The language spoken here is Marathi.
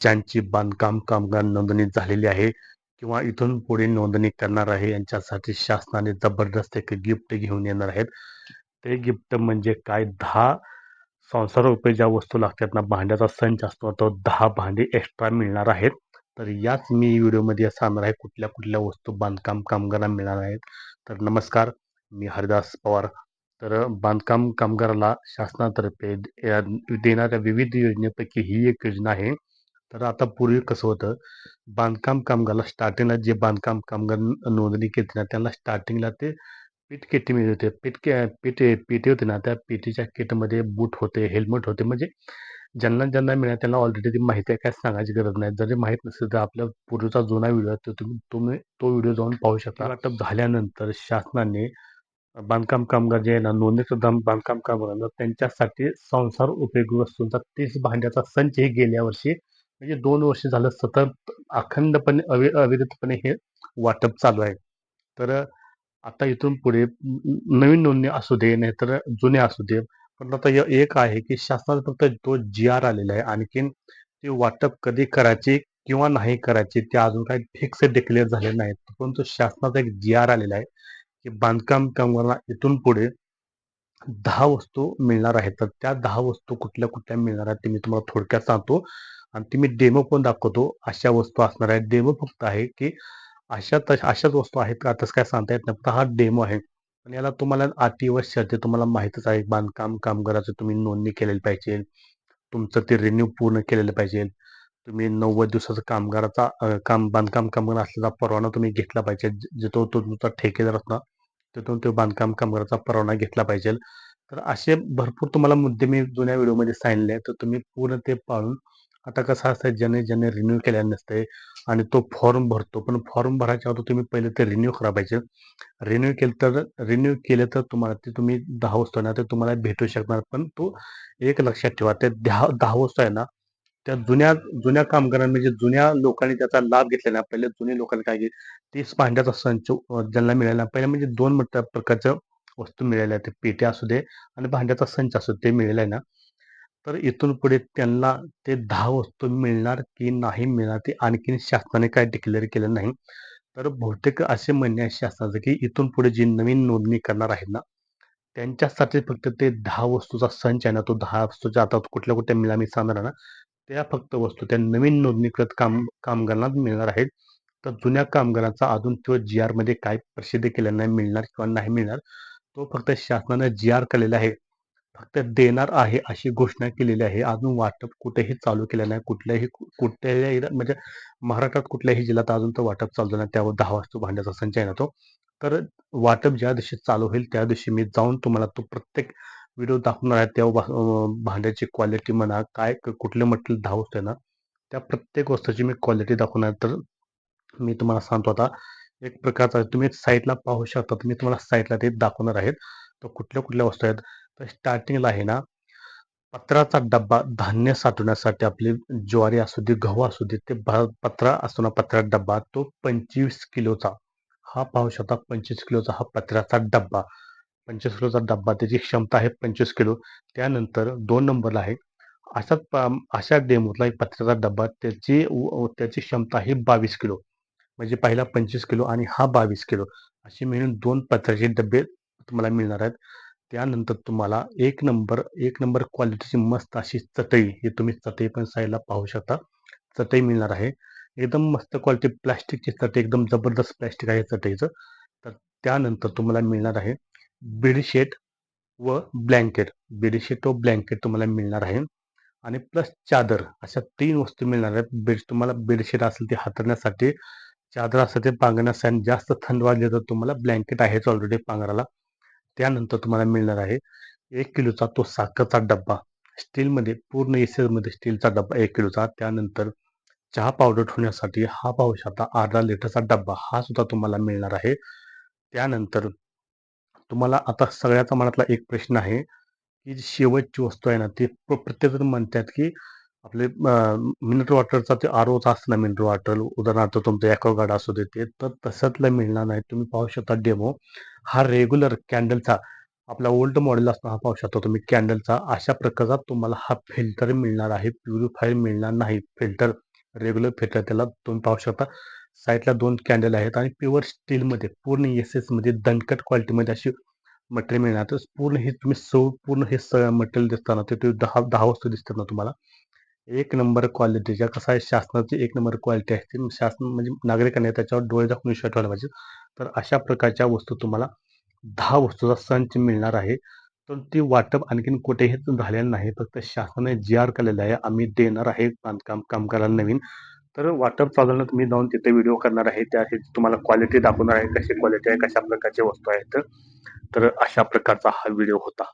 ज्यांची बांधकाम कामगार नोंदणी झालेली आहे. किंवा इथून पुढे नोंदणी करणार आहे. यांच्यासाठी शासनाने जबरदस्त एक गिफ्ट घेऊन येणार आहेत. ते गिफ्ट म्हणजे काय? दहा संसार रुपये ज्या वस्तू लागतात ना भांड्याचा संच असतो. तो दहा भांडी एक्स्ट्रा मिळणार आहेत. तर याच मी व्हिडिओमध्ये सांगणार आहे कुठल्या कुठल्या वस्तू बांधकाम कामगारांना मिळणार आहेत. तर नमस्कार मी हरिदास पवार. तर बांधकाम कामगाराला शासनातर्फे या देणाऱ्या विविध योजनेपैकी ही एक योजना आहे. तर आता पूर्वी कसं होतं बांधकाम कामगारला स्टार्टिंगला जे बांधकाम कामगार नोंदणी केली ना त्यांना स्टार्टिंगला ते पीठ किटी मिळत होते. पीठ के पीठ पेटी होते ना त्या पेटीच्या किटमध्ये बूट होते हेल्मेट होते. म्हणजे ज्यांना ज्यांना मिळालं त्यांना ऑलरेडी ती माहिती आहे काय सांगायची गरज नाही. जरी माहीत नसेल तर आपल्या पूर्वीचा जुना व्हिडिओ आहे तो तुम्ही तुम्ही तो व्हिडिओ जाऊन पाहू शकता. वाटप झाल्यानंतर शासनाने बांधकाम कामगार जे आहे ना नोंदणीसुद्धा बांधकाम कामगारांना त्यांच्यासाठी संसार उपयोगी वस्तूंचा तीस भांड्याचा संच हे गेल्या वर्षी म्हणजे दोन वर्ष झालं सतत अखंडपणे अवि अविरतपणे हे वाटप चालू आहे. तर आता इथून पुढे नवीन नोंदणी असू दे नाहीतर जुने असू दे पण आता एक आहे की शासनाचा फक्त तो जी आर आलेला आहे. आणखीन ते वाटप कधी करायचे किंवा नाही करायचे ते अजून काही फिक्स डिक्लेअर झाले नाहीत. परंतु शासनाचा एक जी आर आलेला आहे की बांधकाम कामगारांना इथून पुढे दहा वस्तू मिळणार आहेत. तर त्या दहा वस्तू कुठल्या कुठल्या मिळणार आहेत ते मी तुम्हाला थोडक्यात सांगतो. आणि ती मी डेमो पण दाखवतो. अशा वस्तू असणार आहेत. डेमो फक्त आहे की अशा तशा अशाच वस्तू आहेत का? तसं काय सांगता येत नाही. फक्त हा डेमो आहे. पण याला तुम्हाला अटी व शर्ती तुम्हाला माहीतच आहे. बांधकाम कामगाराचं तुम्ही नोंदणी केलेली पाहिजे. तुमचं ते रिन्यू पूर्ण केलेलं पाहिजे. तुम्ही नव्वद दिवसाचा कामगाराचा काम बांधकाम कामगार असलेला परवाना तुम्ही घेतला पाहिजे. जिथं तो तुमचा ठेकेदार असणार तिथून तो बांधकाम कामगाराचा परवाना घेतला पाहिजे. तर असे भरपूर तुम्हाला मुद्दे मी जुन्या व्हिडिओमध्ये सांगितले तर तुम्ही पूर्ण ते पाळून आता कसं असतं ज्याने ज्याने रिन्यू केलेलं नसते आणि तो फॉर्म भरतो. पण फॉर्म भरायच्या अगोदर तुम्ही पहिले ते रिन्यू करा पाहिजे. रिन्यू केलं तर रिन्यू केलं तर तुम्हाला ते तुम्ही दहा वस्तू ना ते तुम्हाला भेटू शकणार. पण तो एक लक्षात ठेवा ते दहा दहा वस्तू आहे ना त्या जुन्या जुन्या कामगारांनी म्हणजे जुन्या लोकांनी त्याचा लाभ घेतलेला ना पहिले जुन्या लोकांनी काय तीस भांड्याचा संच ज्यांना मिळाला पहिले म्हणजे दोन प्रकारचं प्रकारच्या वस्तू मिळाल्या ते पेट्या असू दे आणि भांड्याचा संच असू ते मिळेल आहे ना. तर इथून पुढे त्यांना ते दहा वस्तू मिळणार की नाही मिळणार ते आणखीन शासनाने काय डिक्लेअर केलं नाही. तर बहुतेक असे म्हणणे आहे शासनाचं की इथून पुढे जी नवीन नोंदणी करणार आहेत ना त्यांच्यासाठी फक्त ते दहा वस्तूचा संच आहे ना तो दहा वस्तूच्या आता कुठल्या कुठल्या मिळा मी सांगणार ना त्या फक्त वस्तू त्या नवीन नोंदणीकृत काम कामगारांना मिळणार आहेत. तर जुन्या कामगारांचा अजून तो जी आरमध्ये काय प्रसिद्ध केलं नाही मिळणार किंवा नाही मिळणार तो फक्त शासनानं जी आर केलेला आहे. फक्त देणार आहे अशी घोषणा केलेली आहे. अजून वाटप कुठेही चालू केलं नाही. कुठल्याही कुठल्याही म्हणजे महाराष्ट्रात कुठल्याही जिल्ह्यात अजून तर वाटप चालू नाही. त्यावर दहा वाजता भांड्याचा संचय येणार तो. तर वाटप ज्या दिवशी चालू होईल त्या दिवशी मी जाऊन तुम्हाला तो प्रत्येक व्हिडिओ दाखवणार आहे. तेव्हा भांड्याची क्वालिटी म्हणा काय कुठले मटेरियल दहा वस्तू आहे ना त्या प्रत्येक वस्तूची मी क्वालिटी दाखवणार तर मी तुम्हाला सांगतो आता एक प्रकारचा तुम्ही साईटला पाहू शकता. तुम्ही तुम्हाला साईटला ते दाखवणार आहेत. तर कुठल्या कुठल्या वस्तू आहेत? तर स्टार्टिंगला आहे ना पत्राचा डब्बा धान्य साठवण्यासाठी आपली ज्वारी असू दे गहू असू दे ते पत्रा असतो ना पत्रा डब्बा तो पंचवीस किलोचा. हा पाहू शकता पंचवीस किलोचा हा पत्र्याचा डब्बा. पंचवीस किलोचा डब्बा त्याची क्षमता आहे पंचवीस किलो. त्यानंतर दोन नंबरला आहे अशाच अशा डेमोतला एक पत्र्याचा डब्बा त्याची त्याची क्षमता आहे बावीस किलो. म्हणजे पहिला पंचवीस किलो आणि हा बावीस किलो. अशी मिळून दोन पत्र्याचे डबे तुम्हाला मिळणार आहेत. त्यानंतर तुम्हाला एक नंबर एक नंबर क्वालिटीची मस्त अशी चटई हे तुम्ही चटई पण साईडला पाहू शकता. चटई मिळणार आहे. एकदम मस्त क्वालिटी प्लॅस्टिकची चटई एकदम जबरदस्त प्लॅस्टिक आहे चटईचं. तर त्यानंतर तुम्हाला मिळणार आहे बेडशीट व ब्लँकेट बेडशीट व ब्लँकेट तुम्हाला मिळणार आहे. आणि प्लस चादर अशा तीन वस्तू मिळणार आहेत. बेड तुम्हाला बेडशीट असेल ते हातरण्यासाठी चादर असेल ते पांघरण्यासाठी जास्त थंड वाजले तर तुम्हाला ब्लँकेट आहेच ऑलरेडी पांघराला त्यानंतर तुम्हाला मिळणार आहे एक किलोचा तो साखरचा डब्बा. स्टीलमध्ये पूर्ण एसमध्ये स्टीलचा डब्बा एक किलोचा. त्यानंतर चहा पावडर ठेवण्यासाठी हा पाहू शकता अर्धा लिटरचा डब्बा हा सुद्धा तुम्हाला मिळणार आहे. त्यानंतर तुम्हाला आता सगळ्याचा मनातला एक प्रश्न आहे की जी शेवटची वस्तू आहे ना ती प्रत्येकजण म्हणतात की आपले मिनरल वॉटरचा ते आर ओचा असतं ना मिनरल वॉटर उदाहरणार्थ तुमचं ॲक्वागार्ड असू देते तर तसंतलं मिळणार नाही. तुम्ही पाहू शकता डेमो हा रेग्युलर कॅन्डलचा आपला ओल्ड मॉडेल असतो हा पाहू शकता तुम्ही. कॅन्डलचा अशा प्रकारचा तुम्हाला हा फिल्टर मिळणार आहे. प्युरिफायर मिळणार नाही. फिल्टर रेग्युलर फिल्टर त्याला तुम्ही पाहू शकता. साईडला दोन कॅन्डल आहेत आणि प्युअर स्टीलमध्ये पूर्ण एस एसमध्ये दणकट क्वालिटीमध्ये अशी मटेरियल मिळणार. तर पूर्ण हे तुम्ही सौ पूर्ण हे स मटेरियल दिसताना ते ते दहा दहा वस्तू दिसतात ना तुम्हाला. एक नंबर क्वालिटीच्या कसं आहे शासनाची एक नंबर क्वालिटी आहे ती शासन म्हणजे नागरिकांनी त्याच्यावर डोळे दाखवून विश्वास ठेवला पाहिजे. तर अशा प्रकारच्या वस्तू तुम्हाला दहा वस्तूचा संच मिळणार आहे. तर ती वाटप आणखीन कुठेही झालेलं नाही. फक्त शासनाने जी आर केलेलं आहे. आम्ही देणार आहे बांधकाम कामगारांना नवीन. तर वाटप चालवलं तुम्ही जाऊन तिथे व्हिडिओ करणार आहे. त्या तुम्हाला क्वालिटी दाखवणार आहे कशी क्वालिटी आहे कशा प्रकारच्या वस्तू आहेत. तर अशा प्रकारचा हा व्हिडिओ होता.